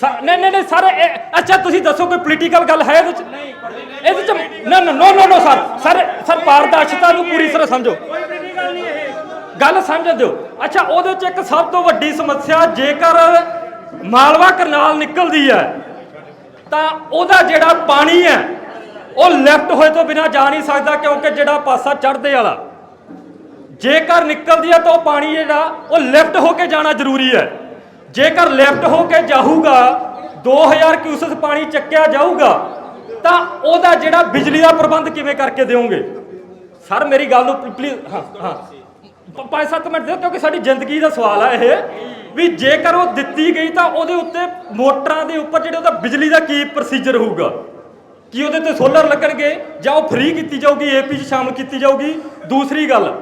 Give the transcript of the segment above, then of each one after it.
ਸਾ- ਨਹੀਂ ਨਹੀਂ ਨਹੀਂ, ਸਰ ਇਹ- ਅੱਛਾ, ਤੁਸੀਂ ਦੱਸੋ ਕੋਈ ਪੋਲੀਟੀਕਲ ਗੱਲ ਹੈ ਇਹਦੇ ਚ? ਇਹਦੇ ਚ ਨਾ ਨਾ, no no no, sir sir sir, ਪਾਰਦਰਸ਼ਤਾ ਨੂੰ ਪੂਰੀ ਤਰ੍ਹਾਂ ਸਮਝੋ। ਗੱਲ ਸਮਝ ਦਿਓ। ਅੱਛਾ, ਉਹਦੇ ਚ ਇੱਕ ਸਭ ਤੋਂ ਵੱਡੀ ਸਮੱਸਿਆ, ਜੇਕਰ ਮਾਲਵਾ ਕਰਨਾਲ ਨਿਕਲਦੀ ਹੈ, ਤਾਂ ਉਹਦਾ ਜਿਹੜਾ ਪਾਣੀ ਹੈ, ਉਹ ਲੈਫਟ ਹੋਏ ਤੋਂ ਬਿਨਾ ਜਾ ਨਹੀਂ ਸਕਦਾ, ਕਿਉਂਕਿ ਜਿਹੜਾ ਪਾਸਾ ਚੜ੍ਹਦੇ ਵਾਲਾ, ਜੇਕਰ ਨਿਕਲਦੀ ਹੈ ਤਾਂ ਉਹ ਪਾਣੀ ਜਿਹੜਾ, ਉਹ ਲੈਫਟ ਹੋ ਕੇ ਜਾਣਾ ਜ਼ਰੂਰੀ ਹੈ। ਜੇਕਰ ਲੈਫਟ ਹੋ ਕੇ ਜਾਊਗਾ 2000 ਕਿਊਸਸ ਪਾਣੀ ਚੱਕਿਆ ਜਾਊਗਾ, ਤਾਂ ਉਹਦਾ ਜਿਹੜਾ ਬਿਜਲੀ ਦਾ ਪ੍ਰਬੰਧ ਕਿਵੇਂ ਕਰਕੇ ਦਿਓਗੇ? ਸਰ, ਮੇਰੀ ਗੱਲ ਨੂੰ ਪਲੀਜ਼ ਹਾਂ ਹਾਂ। 5-7 ਮਿੰਟ ਦਿਓ, ਕਿਉਂਕਿ ਸਾਡੀ ਜ਼ਿੰਦਗੀ ਦਾ ਸਵਾਲ ਹੈ ਇਹ, ਵੀ ਜੇਕਰ ਉਹ ਦਿੱਤੀ ਗਈ ਤਾਂ ਉਹਦੇ ਉੱਤੇ ਮੋਟਰਾਂ ਦੇ ਉੱਪਰ ਜਿਹੜੇ ਉਹਦਾ ਬਿਜਲੀ ਦਾ ਕੀ ਪ੍ਰੋਸੀਜਰ ਹੋਊਗਾ? ਕੀ ਉਹਦੇ ਤੇ ਸੋਲਰ ਲੱਗਣਗੇ ਜਾਂ ਉਹ ਫ੍ਰੀ ਕੀਤੀ ਜਾਊਗੀ ਏਪੀ 'ਚ ਸ਼ਾਮਲ ਕੀਤੀ ਜਾਊਗੀ? ਦੂਸਰੀ ਗੱਲ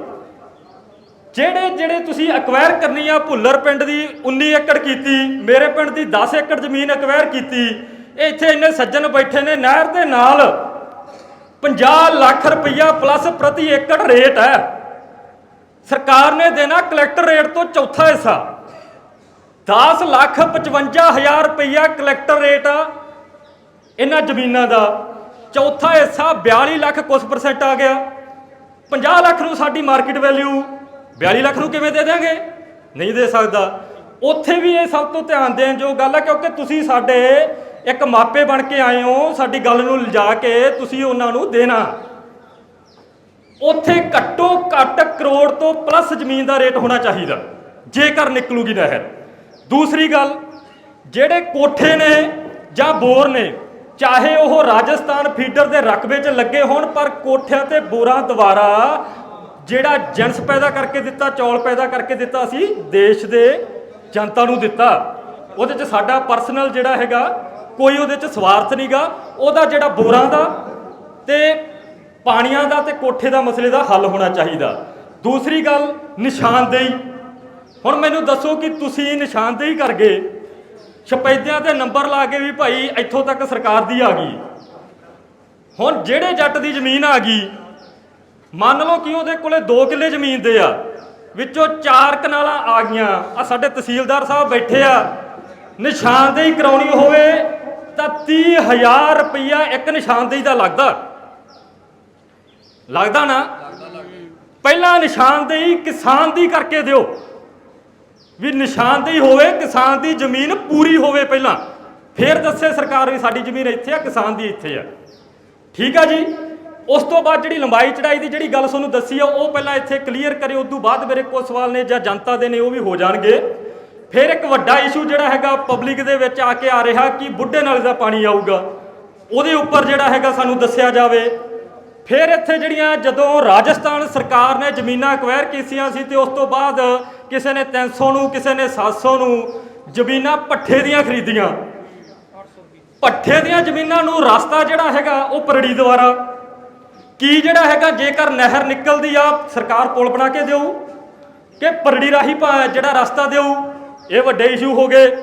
ਜਿਹੜੇ ਜਿਹੜੇ ਤੁਸੀਂ ਅਕਵਾਇਰ ਕਰਨੀ ਆ ਭੁੱਲਰ ਪਿੰਡ ਦੀ 19 ਏਕੜ ਕੀਤੀ, ਮੇਰੇ ਪਿੰਡ ਦੀ 10 ਏਕੜ ਜ਼ਮੀਨ ਅਕਵਾਇਰ ਕੀਤੀ, ਇਹ ਇੱਥੇ ਇੰਨੇ ਸੱਜਣ ਬੈਠੇ ਨੇ, ਨਹਿਰ ਦੇ ਨਾਲ 50 ਲੱਖ ਰੁਪਈਆ ਪਲੱਸ ਪ੍ਰਤੀ ਏਕੜ ਰੇਟ ਹੈ। ਸਰਕਾਰ ਨੇ ਦੇਣਾ ਕਲੈਕਟਰ ਰੇਟ ਤੋਂ ਚੌਥਾ ਹਿੱਸਾ। 10 ਲੱਖ 55 ਹਜ਼ਾਰ ਰੁਪਈਆ ਕਲੈਕਟਰ ਰੇਟ ਆ ਇਹਨਾਂ ਜ਼ਮੀਨਾਂ ਦਾ। ਚੌਥਾ ਹਿੱਸਾ 42 ਲੱਖ ਕੁਛ ਪਰਸੈਂਟ ਆ ਗਿਆ। 50 ਲੱਖ ਨੂੰ ਸਾਡੀ ਮਾਰਕੀਟ ਵੈਲਿਊ 42 ਲੱਖ ਨੂੰ ਕਿਵੇਂ ਦੇ ਦੇਾਂਗੇ ਨਹੀਂ ਦੇ ਸਕਦਾ। ਉੱਥੇ ਵੀ ਇਹ ਸਭ ਤੋਂ ਧਿਆਨ ਦੇਣ ਜੋ ਗੱਲ ਹੈ ਕਿਉਂਕਿ ਤੁਸੀਂ ਸਾਡੇ ਇੱਕ ਮਾਪੇ ਬਣ ਕੇ ਆਏ ਹੋ, ਸਾਡੀ ਗੱਲ ਨੂੰ ਲਿਜਾ ਕੇ ਤੁਸੀਂ ਉਹਨਾਂ ਨੂੰ ਦੇਣਾ। ਉੱਥੇ ਘੱਟੋ ਘੱਟ ਕਰੋੜ ਤੋਂ ਪਲੱਸ ਜ਼ਮੀਨ ਦਾ ਰੇਟ ਹੋਣਾ ਚਾਹੀਦਾ, ਜੇਕਰ ਨਿਕਲੂਗੀ ਨਹਿਰ। ਦੂਸਰੀ ਗੱਲ, ਜਿਹੜੇ ਕੋਠੇ ਨੇ ਜਾਂ ਬੋਰ ਨੇ, ਚਾਹੇ ਉਹ ਰਾਜਸਥਾਨ ਫੀਡਰ ਦੇ ਰਕਬੇ 'ਚ ਲੱਗੇ ਹੋਣ, ਪਰ ਕੋਠਿਆਂ ਤੇ ਬੋਰਾਂ ਦੁਆਰਾ ਜਿਹੜਾ ਜਨਸ ਪੈਦਾ ਕਰਕੇ ਦਿੱਤਾ, ਚੌਲ ਪੈਦਾ ਕਰਕੇ ਦਿੱਤਾ ਅਸੀਂ ਦੇਸ਼ ਦੇ ਜਨਤਾ ਨੂੰ ਦਿੱਤਾ। ਉਹਦੇ 'ਚ ਸਾਡਾ ਪਰਸਨਲ ਜਿਹੜਾ ਹੈਗਾ, ਕੋਈ ਉਹਦੇ 'ਚ ਸਵਾਰਥ ਨਹੀਂਗਾ ਉਹਦਾ ਜਿਹੜਾ ਬੋਰਾਂ ਦਾ ਤੇ ਪਾਣੀਆਂ ਦਾ ਤੇ ਕੋਠੇ ਦਾ ਮਸਲੇ ਦਾ ਹੱਲ ਹੋਣਾ ਚਾਹੀਦਾ। ਦੂਸਰੀ ਗੱਲ, ਨਿਸ਼ਾਨਦੇਹੀ। ਹੁਣ ਮੈਨੂੰ ਦੱਸੋ ਕਿ ਤੁਸੀਂ ਨਿਸ਼ਾਨਦੇਹੀ ਕਰ ਗਏ। ਛਪੈਦਿਆਂ ਤੇ ਨੰਬਰ ਲਾ ਕੇ ਵੀ ਭਾਈ ਇੱਥੋਂ ਤੱਕ ਸਰਕਾਰ ਦੀ ਆ ਗਈ। ਹੁਣ ਜਿਹੜੇ ਜੱਟ ਦੀ ਜ਼ਮੀਨ ਆ ਗਈ ਮੰਨ ਲਓ ਕਿ ਉਹਦੇ ਕੋਲੇ 2 ਕਿੱਲੇ ਜ਼ਮੀਨ ਦੇ ਆ, ਵਿੱਚੋਂ ਚਾਰ ਕਨਾਲਾਂ ਆ ਗਈਆਂ ਆ ਸਾਡੇ ਤਹਿਸੀਲਦਾਰ ਸਾਹਿਬ ਬੈਠੇ ਆ, ਨਿਸ਼ਾਨਦੇਹੀ ਕਰਾਉਣੀ ਹੋਵੇ ਤਾਂ 30000 ਰੁਪਈਆ ਇੱਕ ਨਿਸ਼ਾਨਦੇਹੀ ਦਾ ਲੱਗਦਾ। ਲੱਗਦਾ ਨਾ? ਪਹਿਲਾਂ ਨਿਸ਼ਾਨਦੇਹੀ ਕਿਸਾਨ ਦੀ ਕਰਕੇ ਦਿਓ। ਵੀ ਨਿਸ਼ਾਨਦੇਹੀ ਹੋਵੇ, ਕਿਸਾਨ ਦੀ ਜ਼ਮੀਨ ਪੂਰੀ ਹੋਵੇ ਪਹਿਲਾਂ। ਫਿਰ ਦੱਸੇ ਸਰਕਾਰ ਵੀ ਸਾਡੀ ਜ਼ਮੀਨ ਇੱਥੇ ਆ, ਕਿਸਾਨ ਦੀ ਇੱਥੇ ਆ। ਠੀਕ ਆ ਜੀ? ਉਸ ਤੋਂ ਬਾਅਦ ਜਿਹੜੀ ਲੰਬਾਈ ਚੜਾਈ ਦੀ ਜਿਹੜੀ ਗੱਲ ਤੁਹਾਨੂੰ ਦੱਸੀ ਆ, ਉਹ ਪਹਿਲਾਂ ਇੱਥੇ ਕਲੀਅਰ ਕਰੇ ਉਸ ਤੋਂ ਬਾਅਦ ਮੇਰੇ ਕੋਲ ਸਵਾਲ ਨੇ ਜਾਂ ਜਨਤਾ ਦੇ ਨੇ, ਉਹ ਵੀ ਹੋ ਜਾਣਗੇ। ਫਿਰ ਇੱਕ ਵੱਡਾ ਇਸ਼ੂ ਜਿਹੜਾ ਹੈਗਾ ਪਬਲਿਕ ਦੇ ਵਿੱਚ ਆ ਕੇ ਆ ਰਿਹਾ ਕਿ ਬੁੱਢੇ ਨਾਲ ਦਾ ਪਾਣੀ ਆਊਗਾ। ਉਹਦੇ ਉੱਪਰ ਜਿਹੜਾ ਹੈਗਾ ਸਾਨੂੰ ਦੱਸਿਆ ਜਾਵੇ। ਫਿਰ ਇੱਥੇ ਜਿਹੜੀਆਂ ਜਦੋਂ ਰਾਜਸਥਾਨ ਸਰਕਾਰ ਨੇ ਜ਼ਮੀਨਾਂ ਅਕਵਾਇਰ ਕੀਤੀਆਂ ਸੀ ਤੇ ਉਸ ਤੋਂ ਬਾਅਦ ਕਿਸੇ ਨੇ 300 ਨੂੰ, ਕਿਸੇ ਨੇ 700 ਨੂੰ ਜ਼ਮੀਨਾਂ ਪੱਠੇ ਦੀਆਂ ਖਰੀਦੀਆਂ। ਪੱਠੇ ਦੀਆਂ ਜ਼ਮੀਨਾਂ ਨੂੰ ਰਸਤਾ ਜਿਹੜਾ ਹੈਗਾ ਉਹ ਪਰੜੀ ਦੁਆਰਾ ਕੀ ਜਿਹੜਾ ਹੈਗਾ ਜੇਕਰ ਨਹਿਰ ਨਿਕਲਦੀ ਆ, ਸਰਕਾਰ ਪੁਲ ਬਣਾ ਕੇ ਦਿਓ ਕਿ ਪਰੜੀ ਰਾਹੀਂ ਭਾ- ਜਿਹੜਾ ਰਸਤਾ ਦਿਓ ਇਹ ਵੱਡੇ ਇਸ਼ੂ ਹੋ ਗਏ।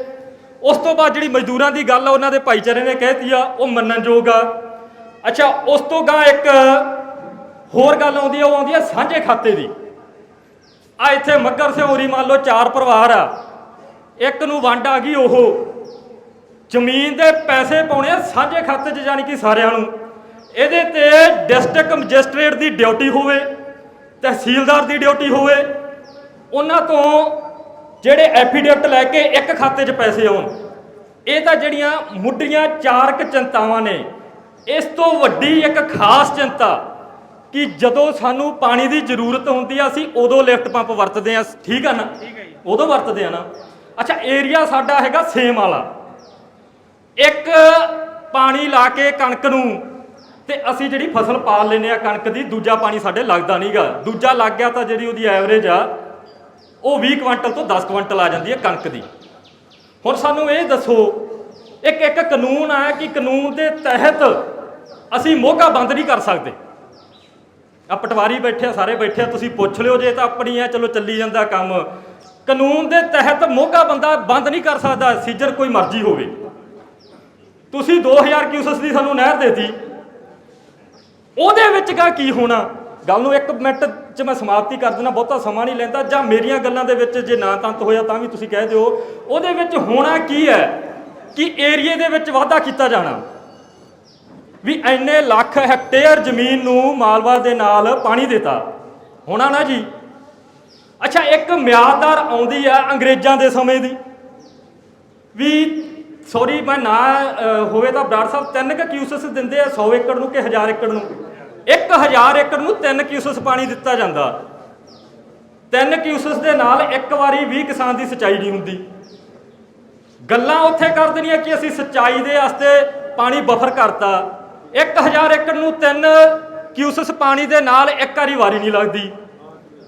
ਉਸ ਤੋਂ ਬਾਅਦ ਜਿਹੜੀ ਮਜ਼ਦੂਰਾਂ ਦੀ ਗੱਲ ਆ, ਉਹਨਾਂ ਦੇ ਭਾਈਚਾਰੇ ਨੇ ਕਹਿਤੀ ਆ, ਉਹ ਮੰਨਣਯੋਗ ਆ। ਅੱਛਾ, ਉਸ ਤੋਂ ਗਾਂ ਇੱਕ ਹੋਰ ਗੱਲ ਆਉਂਦੀ ਆ, ਉਹ ਆਉਂਦੀ ਆ ਸਾਂਝੇ ਖਾਤੇ ਦੀ। ਆ ਇੱਥੇ ਮੱਗਰ ਸਿਉਰੀ ਮੰਨ ਲਓ ਚਾਰ ਪਰਿਵਾਰ ਆ। ਇੱਕ ਨੂੰ ਵੰਡ ਆ ਗਈ ਉਹ। ਜ਼ਮੀਨ ਦੇ ਪੈਸੇ ਪਾਉਣੇ ਆ ਸਾਂਝੇ ਖਾਤੇ 'ਚ, ਯਾਨੀ ਕਿ ਸਾਰਿਆਂ ਨੂੰ। ਇਹਦੇ ਤੇ ਡਿਸਟ੍ਰਿਕਟ ਮੈਜਿਸਟ੍ਰੇਟ ਦੀ ਡਿਊਟੀ ਹੋਵੇ ਤਹਿਸੀਲਦਾਰ ਦੀ ਡਿਊਟੀ ਹੋਵੇ ਉਹਨਾਂ ਤੋਂ ਜਿਹੜੇ ਐਫੀਡੇਵਿਟ ਲੈ ਕੇ ਇੱਕ ਖਾਤੇ 'ਚ ਪੈਸੇ ਆਉਣ। ਇਹ ਤਾਂ ਜਿਹੜੀਆਂ ਮੁੱਢੀਆਂ ਚਾਰਕ ਚਿੰਤਾਵਾਂ ਨੇ ਇਸ ਤੋਂ ਵੱਡੀ ਇੱਕ ਖਾਸ ਚਿੰਤਾ ਕਿ ਜਦੋਂ ਸਾਨੂੰ ਪਾਣੀ ਦੀ ਜ਼ਰੂਰਤ ਹੁੰਦੀ ਆ ਅਸੀਂ ਉਦੋਂ ਲਿਫਟ ਪੰਪ ਵਰਤਦੇ ਆ ਠੀਕ ਆ ਨਾ? ਠੀਕ ਹੈ ਜੀ। ਉਦੋਂ ਵਰਤਦੇ ਆ ਨਾ। ਅੱਛਾ ਏਰੀਆ ਸਾਡਾ ਹੈਗਾ ਸੇਮ ਵਾਲਾ। ਇੱਕ ਪਾਣੀ ਲਾ ਕੇ ਕਣਕ ਨੂੰ ਤੇ ਅਸੀਂ ਜਿਹੜੀ ਫਸਲ ਪਾਲ ਲੈਨੇ ਆ ਕਣਕ ਦੀ, ਦੂਜਾ ਪਾਣੀ ਸਾਡੇ ਲੱਗਦਾ ਨਹੀਂਗਾ ਦੂਜਾ ਲੱਗ ਗਿਆ ਤਾਂ ਜਿਹੜੀ ਉਹਦੀ ਐਵਰੇਜ ਆ, ਉਹ 20 ਕੁਇੰਟਲ ਤੋਂ 10 ਕੁਇੰਟਲ ਆ ਜਾਂਦੀ ਹੈ ਕਣਕ ਦੀ। ਹੁਣ ਸਾਨੂੰ ਇਹ ਦੱਸੋ, ਇੱਕ ਇੱਕ ਕਾਨੂੰਨ ਆ ਕਿ ਕਾਨੂੰਨ ਦੇ ਤਹਿਤ ਅਸੀਂ ਮੋਗਾ ਬੰਦ ਨਹੀਂ ਕਰ ਸਕਦੇ। ਆ ਪਟਵਾਰੀ ਬੈਠੇ ਆ, ਸਾਰੇ ਬੈਠੇ ਆ, ਤੁਸੀਂ ਪੁੱਛ ਲਿਓ ਜੇ ਤਾਂ ਆਪਣੀ ਆ, ਚਲੋ ਚੱਲੀ ਜਾਂਦਾ ਕੰਮ। ਕਾਨੂੰਨ ਦੇ ਤਹਿਤ ਮੋਗਾ ਬੰਦਾ ਬੰਦ ਨਹੀਂ ਕਰ ਸਕਦਾ ਸੀਜਰ ਕੋਈ ਮਰਜ਼ੀ ਹੋਵੇ। ਤੁਸੀਂ 2000 ਕਿਊਸਸ ਦੀ ਸਾਨੂੰ ਨਹਿਰ ਦੇਤੀ। ਉਹਦੇ ਵਿੱਚ ਕਾ ਕੀ ਹੋਣਾ? ਗੱਲ ਨੂੰ ਇੱਕ ਮਿੰਟ 'ਚ ਮੈਂ ਸਮਾਪਤੀ ਕਰ ਦਿੰਦਾ, ਬਹੁਤਾ ਸਮਾਂ ਨਹੀਂ ਲੈਂਦਾ, ਜਾਂ ਮੇਰੀਆਂ ਗੱਲਾਂ ਦੇ ਵਿੱਚ ਜੇ ਨਾ ਤੰਤ ਹੋਇਆ ਤਾਂ ਵੀ ਤੁਸੀਂ ਕਹਿ ਦਿਓ। ਉਹਦੇ ਵਿੱਚ ਹੋਣਾ ਕੀ ਹੈ ਕਿ ਏਰੀਏ ਦੇ ਵਿੱਚ ਵਾਧਾ ਕੀਤਾ ਜਾਣਾ? ਵੀ ਐਨੇ ਲੱਖ ਹੈਕਟੇਅਰ ਜ਼ਮੀਨ ਨੂੰ ਮਾਲਵਾ ਦੇ ਨਾਲ ਪਾਣੀ ਦਿੱਤਾ। ਹੋਣਾ ਨਾ ਜੀ? ਅੱਛਾ, ਇੱਕ ਮਿਆਦਾਰ ਆਉਂਦੀ ਆ ਅੰਗਰੇਜ਼ਾਂ ਦੇ ਸਮੇਂ ਦੀ। ਸੌਰੀ ਮੈਂ ਨਾ ਹੋਵੇ ਤਾਂ ਬਰਾੜ ਸਾਹਿਬ ਤਿੰਨ ਕ ਕਿਊਸਸ ਦਿੰਦੇ ਆ 100 ਏਕੜ ਨੂੰ ਕਿ 1000 ਏਕੜ ਨੂੰ? 1000 ਏਕੜ ਨੂੰ ਤਿੰਨ ਕਿਊਸਸ ਪਾਣੀ ਦਿੱਤਾ ਜਾਂਦਾ। ਤਿੰਨ ਕਿਊਸਸ ਦੇ ਨਾਲ ਇੱਕ ਵਾਰੀ ਵੀ ਕਿਸਾਨ ਦੀ ਸਿੰਚਾਈ ਨਹੀਂ ਹੁੰਦੀ। ਗੱਲਾਂ ਉੱਥੇ ਕਰ ਦੇਣੀਆਂ ਕਿ ਅਸੀਂ ਸਿੰਚਾਈ ਦੇ ਵਾਸਤੇ ਪਾਣੀ ਬਫਰ ਕਰਤਾ। 1000 ਏਕੜ ਨੂੰ ਤਿੰਨ ਕਿਊਸਸ ਪਾਣੀ ਦੇ ਨਾਲ ਇੱਕ ਵਾਰੀ ਵਾਰੀ ਨਹੀਂ ਲੱਗਦੀ।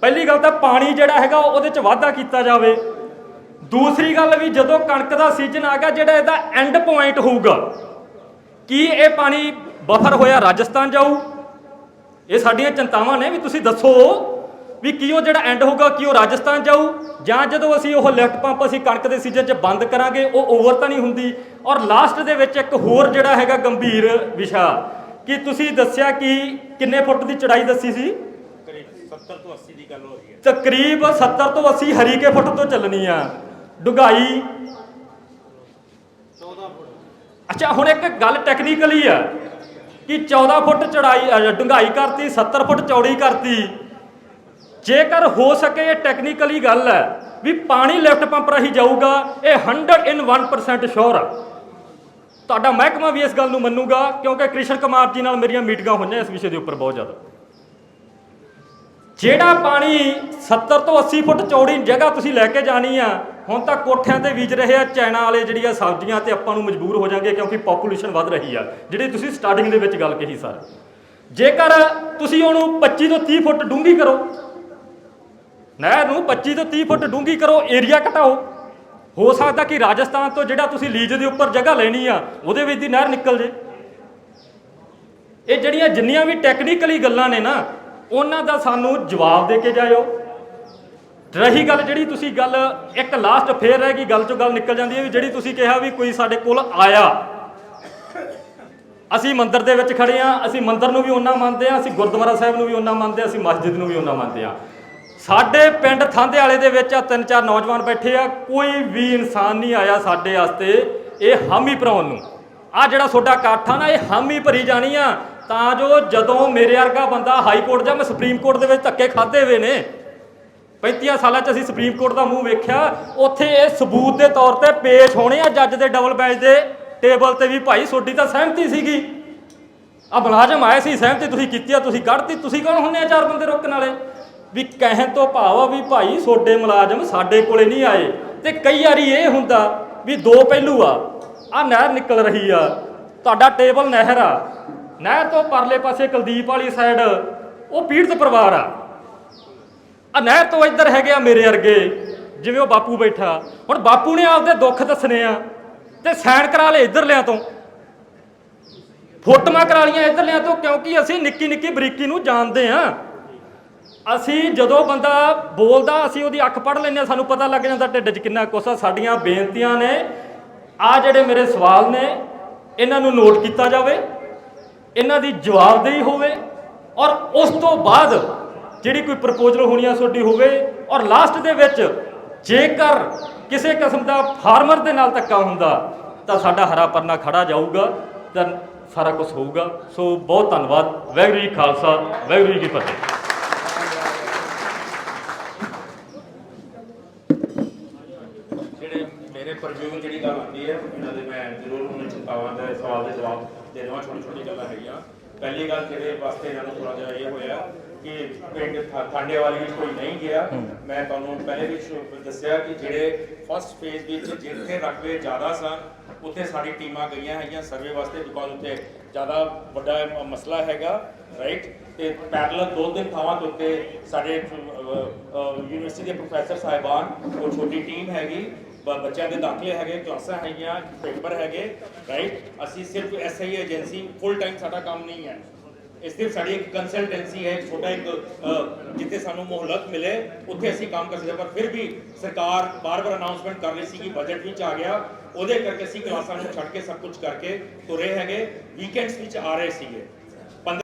ਪਹਿਲੀ ਗੱਲ ਤਾਂ ਪਾਣੀ ਜਿਹੜਾ ਹੈਗਾ, ਉਹਦੇ ਚ ਵਾਧਾ ਕੀਤਾ ਜਾਵੇ। ਦੂਸਰੀ ਗੱਲ ਵੀ ਜਦੋਂ ਕਣਕ ਦਾ ਸੀਜ਼ਨ ਆ ਗਿਆ ਜਿਹੜਾ ਇਹਦਾ ਐਂਡ ਪੁਆਇੰਟ ਹੋਊਗਾ ਕੀ ਇਹ ਪਾਣੀ ਬਫਰ ਹੋਇਆ ਰਾਜਸਥਾਨ ਜਾਊ? ਇਹ ਸਾਡੀਆਂ ਚਿੰਤਾਵਾਂ ਨੇ ਵੀ ਤੁਸੀਂ ਦੱਸੋ ਵੀ ਕੀ ਉਹ ਜਿਹੜਾ ਐਂਡ ਹੋਊਗਾ ਕੀ ਉਹ ਰਾਜਸਥਾਨ ਜਾਊ? ਜਾਂ ਜਦੋਂ ਅਸੀਂ ਉਹ ਲਿਫਟ ਪੰਪ ਅਸੀਂ ਕਣਕ ਦੇ ਸੀਜ਼ਨ 'ਚ ਬੰਦ ਕਰਾਂਗੇ ਉਹ ਓਵਰ ਤਾਂ ਨਹੀਂ ਹੁੰਦੀ? ਔਰ ਲਾਸਟ ਦੇ ਵਿੱਚ ਇੱਕ ਹੋਰ ਜਿਹੜਾ ਹੈਗਾ ਗੰਭੀਰ ਵਿਸ਼ਾ ਕਿ ਤੁਸੀਂ ਦੱਸਿਆ ਕਿ ਕਿੰਨੇ ਫੁੱਟ ਦੀ ਚੜਾਈ ਦੱਸੀ ਸੀ? ਕਰੀਬ 70 ਤੋਂ 80 ਦੀ ਗੱਲ ਹੋ ਰਹੀ ਹੈ। ਤਕਰੀਬ 70 ਤੋਂ 80 ਹਰੀਕੇ ਫੁੱਟ ਤੋਂ ਚੱਲਣੀ ਆ। ਡੁੰਗਾਈ 14 ਫੁੱਟ ਅੱਛਾ ਹੁਣ ਇੱਕ ਗੱਲ ਟੈਕਨੀਕਲੀ ਆ ਕਿ 14 ਫੁੱਟ ਚੜਾਈ ਅ, ਡੂੰਘਾਈ ਕਰਤੀ 70 ਫੁੱਟ ਚੌੜੀ ਕਰਤੀ। ਜੇਕਰ ਹੋ ਸਕੇ ਇਹ ਟੈਕਨੀਕਲੀ ਗੱਲ ਹੈ ਵੀ ਪਾਣੀ ਲਿਫਟ ਪੰਪ ਰਾਹੀਂ ਜਾਊਗਾ ਇਹ 100 ਇਨ 1% ਸ਼ੋਰ ਆ। ਤੁਹਾਡਾ ਮਹਿਕਮਾ ਵੀ ਇਸ ਗੱਲ ਨੂੰ ਮੰਨੂਗਾ ਕਿਉਂਕਿ ਕ੍ਰਿਸ਼ਨ ਕੁਮਾਰ ਜੀ ਨਾਲ ਮੇਰੀਆਂ ਮੀਟਿੰਗਾਂ ਹੋਈਆਂ ਇਸ ਵਿਸ਼ੇ ਦੇ ਉੱਪਰ ਬਹੁਤ ਜ਼ਿਆਦਾ। ਜਿਹੜਾ ਪਾਣੀ 70 ਤੋਂ 80 ਫੁੱਟ ਚੌੜੀ ਜਗ੍ਹਾ ਤੁਸੀਂ ਲੈ ਕੇ ਜਾਣੀ ਆ ਹੁਣ ਤਾਂ ਕੋਠਿਆਂ ਤੇ ਬੀਜ ਰਹੇ ਆ ਚਾਈਨਾ ਵਾਲੇ ਜਿਹੜੀਆਂ ਸਬਜ਼ੀਆਂ ਤੇ ਆਪਾਂ ਨੂੰ ਮਜਬੂਰ ਹੋ ਜਾਾਂਗੇ ਕਿਉਂਕਿ ਪੋਪੂਲੇਸ਼ਨ ਵੱਧ ਰਹੀ ਆ। ਜਿਹੜੀ ਤੁਸੀਂ ਸਟਾਰਟਿੰਗ ਦੇ ਵਿੱਚ ਗੱਲ ਕਹੀ ਸਰ। ਜੇਕਰ ਤੁਸੀਂ ਉਹਨੂੰ 25 ਤੋਂ 30 ਫੁੱਟ ਡੂੰਘੀ ਕਰੋ, ਨਹਿਰ ਨੂੰ 25 ਤੋਂ 30 ਫੁੱਟ ਡੂੰਘੀ ਕਰੋ ਏਰੀਆ ਘਟਾਓ। ਹੋ ਸਕਦਾ ਕਿ ਰਾਜਸਥਾਨ ਤੋਂ ਜਿਹੜਾ ਤੁਸੀਂ ਲੀਜ਼ ਦੇ ਉੱਪਰ ਜਗ੍ਹਾ ਲੈਣੀ ਆ, ਉਹਦੇ ਵਿੱਚ ਦੀ ਨਹਿਰ ਨਿਕਲ ਜੇ। ਇਹ ਜਿਹੜੀਆਂ ਜਿੰਨੀਆਂ ਵੀ ਟੈਕਨੀਕਲੀ ਗੱਲਾਂ ਨੇ ਨਾ, ਉਹਨਾਂ ਦਾ ਸਾਨੂੰ ਜਵਾਬ ਦੇ ਕੇ ਜਾਇਓ। ਰਹੀ ਗੱਲ ਜਿਹੜੀ ਤੁਸੀਂ ਗੱਲ, ਇੱਕ ਲਾਸਟ ਫੇਰ ਰਹਿ ਗਈ, ਗੱਲ ਚੋਂ ਗੱਲ ਨਿਕਲ ਜਾਂਦੀ ਹੈ ਵੀ ਜਿਹੜੀ ਤੁਸੀਂ ਕਿਹਾ ਵੀ ਕੋਈ ਸਾਡੇ ਕੋਲ ਆਇਆ। ਅਸੀਂ ਮੰਦਰ ਦੇ ਵਿੱਚ ਖੜੇ ਆ ਅਸੀਂ ਮੰਦਰ ਨੂੰ ਵੀ ਉਹਨਾਂ ਮੰਨਦੇ ਆ ਅਸੀਂ ਗੁਰਦੁਆਰਾ ਸਾਹਿਬ ਨੂੰ ਵੀ ਉਹਨਾਂ ਮੰਨਦੇ ਆ ਅਸੀਂ ਮਸਜਿਦ ਨੂੰ ਵੀ ਉਹਨਾਂ ਮੰਨਦੇ ਆ ਸਾਡੇ ਪਿੰਡ ਥਾਂਦੇ ਵਾਲੇ ਦੇ ਵਿੱਚ ਆ ਤਿੰਨ ਚਾਰ ਨੌਜਵਾਨ ਬੈਠੇ ਆ, ਕੋਈ ਵੀ ਇਨਸਾਨ ਨਹੀਂ ਆਇਆ ਸਾਡੇ ਵਾਸਤੇ ਇਹ ਹਾਮੀ ਭਰਾਉਣ ਨੂੰ। ਆ ਜਿਹੜਾ ਤੁਹਾਡਾ ਇਕੱਠ ਆ ਨਾ, ਇਹ ਹਾਮੀ ਭਰੀ ਜਾਣੀ ਆ। ਤਾਂ ਜੋ ਜਦੋਂ ਮੇਰੇ ਵਰਗਾ ਬੰਦਾ ਹਾਈ ਕੋਰਟ ਜਾਂ ਮੈਂ ਸੁਪਰੀਮ ਕੋਰਟ ਦੇ ਵਿੱਚ ਧੱਕੇ ਖਾਦੇ ਹੋਏ ਨੇ 35 ਸਾਲਾਂ 'ਚ ਅਸੀਂ ਸੁਪਰੀਮ ਕੋਰਟ ਦਾ ਮੂੰਹ ਵੇਖਿਆ, ਉੱਥੇ ਇਹ ਸਬੂਤ ਦੇ ਤੌਰ ਤੇ ਪੇਸ਼ ਹੋਣੇ ਆ, ਜੱਜ ਦੇ ਡਬਲ ਬੈਂਚ ਦੇ ਟੇਬਲ ਤੇ ਵੀ ਭਾਈ ਤੁਹਾਡੀ ਤਾਂ ਸਹਿਮਤੀ ਸੀਗੀ। ਆ ਮੁਲਾਜ਼ਮ ਆਏ ਸੀ, ਸਹਿਮਤੀ ਤੁਸੀਂ ਕੀਤੀ ਆ, ਤੁਸੀਂ ਕੱਢਤੀ, ਤੁਸੀਂ ਕੌਣ ਹੁੰਨੇ ਆ ਚਾਰ ਬੰਦੇ ਰੋਕਣ ਵਾਲੇ ਵੀ ਕਹਿਣ ਤੋਂ ਭਾਵ ਆ ਵੀ ਭਾਈ ਤੁਹਾਡੇ ਮੁਲਾਜ਼ਮ ਸਾਡੇ ਕੋਲੇ ਨਹੀਂ ਆਏ। ਤੇ ਕਈ ਵਾਰੀ ਇਹ ਹੁੰਦਾ ਵੀ ਦੋ ਪਹਿਲੂ ਆ ਆ ਨਹਿਰ ਨਿਕਲ ਰਹੀ ਆ, ਤੁਹਾਡਾ ਟੇਬਲ ਨਹਿਰ ਆ। ਨਹਿਰ ਤੋਂ ਪਰਲੇ ਪਾਸੇ ਕੁਲਦੀਪ ਵਾਲੀ ਸਾਈਡ ਉਹ ਪੀੜਤ ਪਰਿਵਾਰ ਆ। ਆ ਨਹਿਰ ਤੋਂ ਇੱਧਰ ਹੈਗੇ ਆ ਮੇਰੇ ਵਰਗੇ, ਜਿਵੇਂ ਉਹ ਬਾਪੂ ਬੈਠਾ। ਹੁਣ ਬਾਪੂ ਨੇ ਆਪਦੇ ਦੁੱਖ ਦੱਸਣੇ ਆ ਤੇ ਸੈਣ ਕਰਾ ਲਏ ਇੱਧਰਲਿਆਂ ਤੋਂ। ਫੋਟੋਆਂ ਕਰਾ ਲੀਆਂ ਇੱਧਰਲਿਆਂ ਤੋਂ, ਕਿਉਂਕਿ ਅਸੀਂ ਨਿੱਕੀ ਨਿੱਕੀ ਬਰੀਕੀ ਨੂੰ ਜਾਣਦੇ ਆ। ਅਸੀਂ ਜਦੋਂ ਬੰਦਾ ਬੋਲਦਾ, ਅਸੀਂ ਉਹਦੀ ਅੱਖ ਪੜ ਲੈਂਦੇ ਆ, ਸਾਨੂੰ ਪਤਾ ਲੱਗ ਜਾਂਦਾ ਢਿੱਡ 'ਚ ਕਿੰਨਾ ਕੁਛ ਆ। ਸਾਡੀਆਂ ਬੇਨਤੀਆਂ ਨੇ ਆ ਜਿਹੜੇ ਮੇਰੇ ਸਵਾਲ ਨੇ, ਇਹਨਾਂ ਨੂੰ ਨੋਟ ਕੀਤਾ ਜਾਵੇ, ਇਹਨਾਂ ਦੀ ਜਵਾਬਦੇਹੀ ਹੋਵੇ ਔਰ ਉਸ ਤੋਂ ਬਾਅਦ ਜਿਹੜੀ ਕੋਈ ਪ੍ਰਪੋਜ਼ਲ ਹੋਣੀ ਆ ਤੁਹਾਡੀ ਹੋਵੇ ਔਰ ਲਾਸਟ ਦੇ ਵਿੱਚ ਜੇਕਰ ਕਿਸੇ ਕਿਸਮ ਦਾ ਫਾਰਮਰ ਦੇ ਨਾਲ ਧੱਕਾ ਹੁੰਦਾ, ਤਾਂ ਸਾਡਾ ਹਰਾ ਪਰਨਾ ਖੜਾ ਜਾਊਗਾ, ਤਾਂ ਸਾਰਾ ਕੁਝ ਹੋਊਗਾ। ਸੋ ਬਹੁਤ ਧੰਨਵਾਦ। ਵਾਹਿਗੁਰੂ ਜੀ ਖਾਲਸਾ, ਵਾਹਿਗੁਰੂ ਜੀ ਕੀ ਫਤਿਹ। ਪਰਵਿਊ ਜਿਹੜੀ ਗੱਲ ਆਉਂਦੀ ਹੈ, ਇਹਨਾਂ ਦੇ ਮੈਂ ਜ਼ਰੂਰ ਉਹਨਾਂ ਚਿੰਤਾਵਾਂ ਦੇ ਸਵਾਲ ਦੇ ਜਵਾਬ ਦੇ ਛੋਟੀ ਛੋਟੀ ਗੱਲਾਂ ਹੈਗੀਆਂ। ਪਹਿਲੀ ਗੱਲ ਜਿਹੜੇ ਵਾਸਤੇ ਇਹਨਾਂ ਨੂੰ ਥੋੜਾ ਜਿਹਾ ਇਹ ਹੋਇਆ ਕਿ ਪਿੰਡ ਥਾਂਡੇ ਵਾਲੀ ਵਿੱਚ ਕੋਈ ਨਹੀਂ ਗਿਆ। ਮੈਂ ਤੁਹਾਨੂੰ ਪਹਿਲੇ ਵੀ ਦੱਸਿਆ ਕਿ ਜਿਹੜੇ ਫਸਟ ਫੇਜ਼ ਵਿੱਚ ਜਿੱਥੇ ਰਕਬੇ ਜ਼ਿਆਦਾ ਸਨ ਉੱਥੇ ਸਾਡੀ ਟੀਮਾਂ ਗਈਆਂ ਹੈਗੀਆਂ ਸਰਵੇ ਵਾਸਤੇ ਬਿਕੋਜ਼ ਉੱਥੇ ਜ਼ਿਆਦਾ ਵੱਡਾ ਮਸਲਾ ਹੈਗਾ ਰਾਈਟ ਤੇ ਪੈਰਲਲ ਦੋ ਤਿੰਨ ਥਾਵਾਂ ਦੇ ਉੱਤੇ ਸਾਡੇ ਯੂਨੀਵਰਸਿਟੀ ਦੇ ਪ੍ਰੋਫੈਸਰ ਸਾਹਿਬਾਨ ਉਹ ਛੋਟੀ ਟੀਮ ਹੈਗੀ ਬੱਚਿਆਂ ਦੇ ਦਾਖਲੇ ਹੈਗੇ ਕਲਾਸਾਂ ਹੈਗੀਆਂ ਪੇਪਰ ਹੈਗੇ ਰਾਈਟ ਅਸੀਂ ਸਿਰਫ ਐਸਆਈ ਏਜੰਸੀ ਫੁੱਲ ਟਾਈਮ ਸਾਡਾ ਕੰਮ ਨਹੀਂ ਹੈ। ਇਸ ਸਿਰਫ ਸਾਡੀ ਇੱਕ ਕੰਸਲਟੈਂਸੀ ਹੈ, ਇੱਕ ਛੋਟਾ ਇੱਕ ਜਿੱਥੇ ਸਾਨੂੰ ਮੋਹਲਤ ਮਿਲੇ, ਉੱਥੇ ਅਸੀਂ ਕੰਮ ਕਰ ਸਕਦੇ ਪਰ ਫਿਰ ਵੀ ਸਰਕਾਰ ਬਾਰ-ਬਾਰ ਅਨਾਉਂਸਮੈਂਟ ਕਰ ਰਹੀ ਸੀ ਕਿ ਬਜਟ ਵਿੱਚ ਆ ਗਿਆ। ਉਹਦੇ ਕਰਕੇ ਅਸੀਂ ਕਲਾਸਾਂ ਨੂੰ ਛੱਡ ਕੇ ਸਭ ਕੁਝ ਕਰਕੇ ਤੁਰੇ ਹੈਗੇ। ਵੀਕਐਂਡਸ ਵਿੱਚ ਆ ਰਹੇ ਸੀਗੇ।